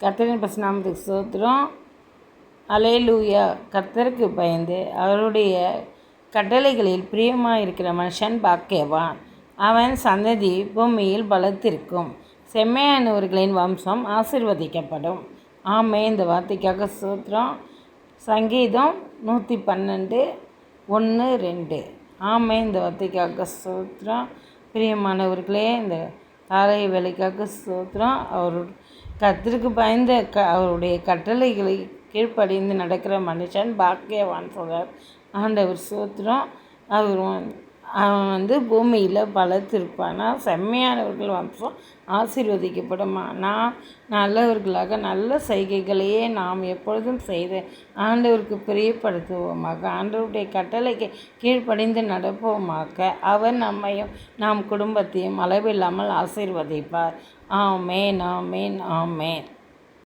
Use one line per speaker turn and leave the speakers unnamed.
கர்த்தரின் பசுநாமத்துக்கு சோத்திரம் அலேலூயா கர்த்தருக்கு பயந்து அவருடைய கட்டளைகளில் பிரியமாக இருக்கிற மனுஷன் பாக்கியவான் அவன் சந்ததி பூமியில் பலத்திருக்கும். செம்மையானவர்களின் வம்சம் ஆசிர்வதிக்கப்படும். ஆமே இந்த வார்த்தைக்காக சோத்திரம் சங்கீதம் நூற்றி பன்னெண்டு ஒன்று ரெண்டு. ஆமே இந்த வார்த்தைக்காக சோத்திரம் பிரியமானவர்களே இந்த காலை வேலைக்காக சோத்திரம். அவர் கத்திற்கு பயந்த க அவருடைய கட்டளைகளை கீழ்ப்படிந்து நடக்கிற மனுஷன் பாக்கியவான் சொல்கிறார் ஆண்டவர் சோத்திரம். அவர் அவன் வந்து பூமியில் பலத்திருப்பானா செம்மையானவர்கள் வம்சம் ஆசீர்வதிக்கப்படுமா. நான் நல்லவர்களாக நல்ல செய்கைகளையே நாம் எப்பொழுதும் செய்து ஆண்டவருக்கு பிரியப்படுத்துவோமாக. ஆண்டவருடைய கட்டளைக்கு கீழ்ப்படிந்து நடப்போமாக. அவர் நம்மையும் நாம் குடும்பத்தையும் அளவில்லாமல் ஆசீர்வதிப்பார். ஆமேன் ஆமேன் ஆமேன்.